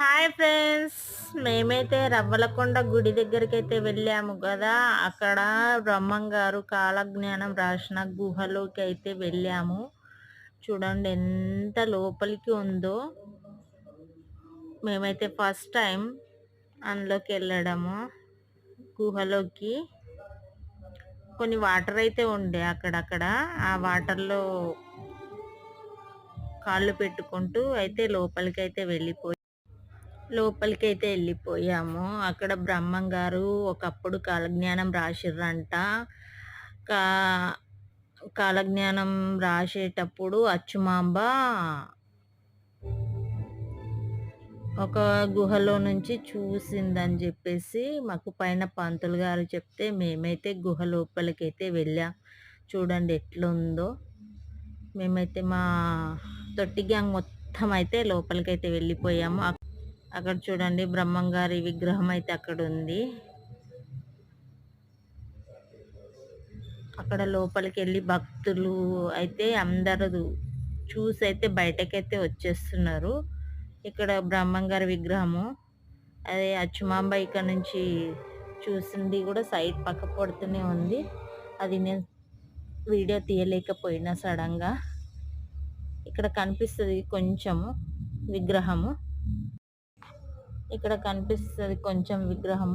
Hi friends మేమైతే రవ్వలకొండ గుడి దగ్గరికి అయితే వెళ్ళాము కదా. అక్కడ బ్రహ్మం గారు కాలజ్ఞానం రాసిన గుహలోకి అయితే వెళ్ళాము. చూడండి ఎంత లోపలికి ఉందో. మేమైతే ఫస్ట్ టైం అందులోకి వెళ్ళడము గుహలోకి. కొన్ని వాటర్ అయితే ఉండే అక్కడక్కడ. ఆ వాటర్లో కాళ్ళు పెట్టుకుంటూ అయితే లోపలికి అయితే వెళ్ళిపోయి లోపలికైతే వెళ్ళిపోయాము అక్కడ బ్రహ్మం గారు ఒకప్పుడు కాలజ్ఞానం రాసిర్రంట. కా కాలజ్ఞానం రాసేటప్పుడు అచ్చుమాంబ ఒక గుహలో నుంచి చూసిందని చెప్పేసి మాకు పైన పంతులు గారు చెప్తే మేమైతే గుహ లోపలికైతే వెళ్ళాం. చూడండి ఎట్లుందో. మేమైతే మా తొట్టి గ్యాంగ్ మొత్తం అయితే లోపలికైతే వెళ్ళిపోయాము. అక్కడ చూడండి బ్రహ్మంగారి విగ్రహం అయితే అక్కడ ఉంది. అక్కడ లోపలికి వెళ్ళి భక్తులు అయితే అందరూ చూసి అయితే బయటకైతే వచ్చేస్తున్నారు. ఇక్కడ బ్రహ్మంగారి విగ్రహము అదే అచ్చుమాంబ ఇక్కడ నుంచి చూసింది కూడా సైడ్ పక్క పడుతూనే ఉంది. అది నేను వీడియో తీయలేకపోయినా సడన్గా. ఇక్కడ కనిపిస్తుంది కొంచెము విగ్రహము. ఇక్కడ కనిపిస్తుంది కొంచెం విగ్రహం.